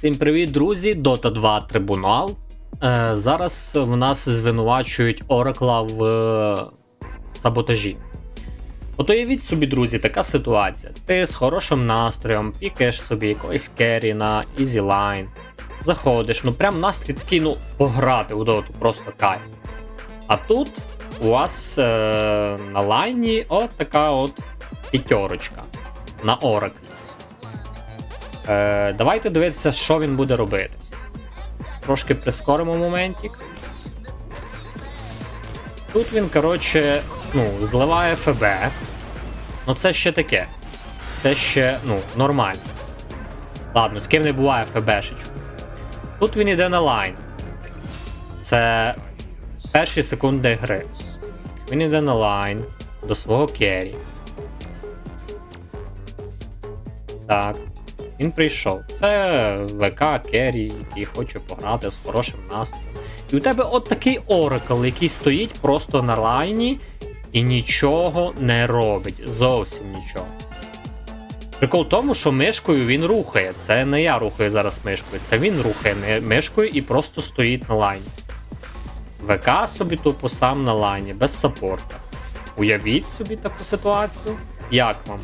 Всім привіт, друзі! Dota 2 Трибунал. Е, зараз в нас звинувачують Оракла в е, саботажі. От уявіть собі, друзі, така ситуація. Ти з хорошим настроєм пікаєш собі якогось керрі на Line, заходиш, ну прям настрій такий, ну, пограти у доту, просто кайф. А тут у вас е, на лайні от така от п'ятерочка на Ораклі. Е, давайте дивитися, що він буде робити. Трошки прискоримо моментик. Тут він, коротше, ну, зливає ФБ. Ну це ще таке. Це ще, ну, нормально. Ладно, з ким не буває ФБшечку. Тут він йде на лайн. Це перші секунди гри. Він йде на лайн до свого керрі. Так. Він прийшов. Це ВК Керрі, який хоче пограти з хорошим настроєм. І у тебе от такий Оракл, який стоїть просто на лайні і нічого не робить. Зовсім нічого. Прикол в тому, що мишкою він рухає. Це не я рухаю зараз мишкою, це він рухає мишкою і просто стоїть на лайні. ВК собі тупо сам на лайні, без саппорта. Уявіть собі таку ситуацію. Як вам?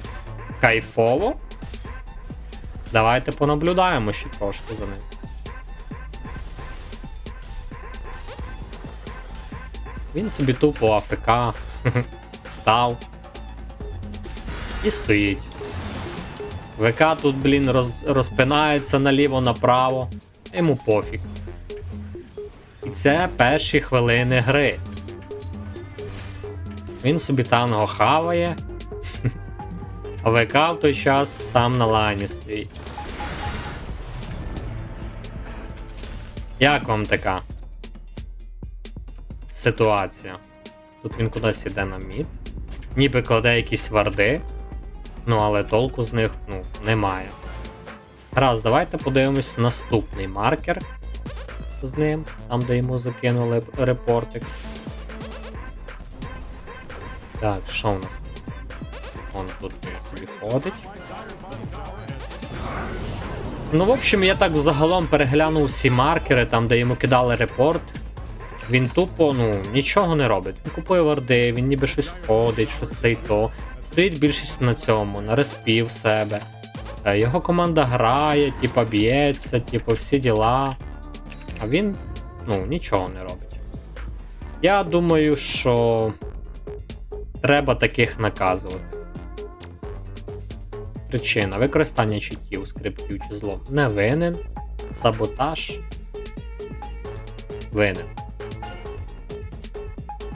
Кайфово? Давайте понаблюдаємо ще трошки за ним. Він собі тупо АФК став і стоїть. ВК тут, блін, роз, розпинається наліво-направо. Йому пофіг. І це перші хвилини гри. Він собі танго хаває. ВК в той час сам на лайні стоїть. Як вам така ситуація? Тут він кудись іде на мід. Ніби кладе якісь варди. Ну, але толку з них ну, немає. Раз, давайте подивимось наступний маркер з ним, там де йому закинули репортик. Так, що у нас? Он тут собі ходить. Ну, в общем, я так загалом переглянув всі маркери, там, де йому кидали репорт. Він тупо, ну, нічого не робить. Він купує варди, він ніби щось ходить, щось це й то. Стоїть більшість на цьому, на респі в себе. Е, Його команда грає, типа б'ється, типу, всі діла. А він, ну, нічого не робить. Я думаю, що треба таких наказувати. Причина використання читів, скриптів чи злом не винен. Саботаж винен.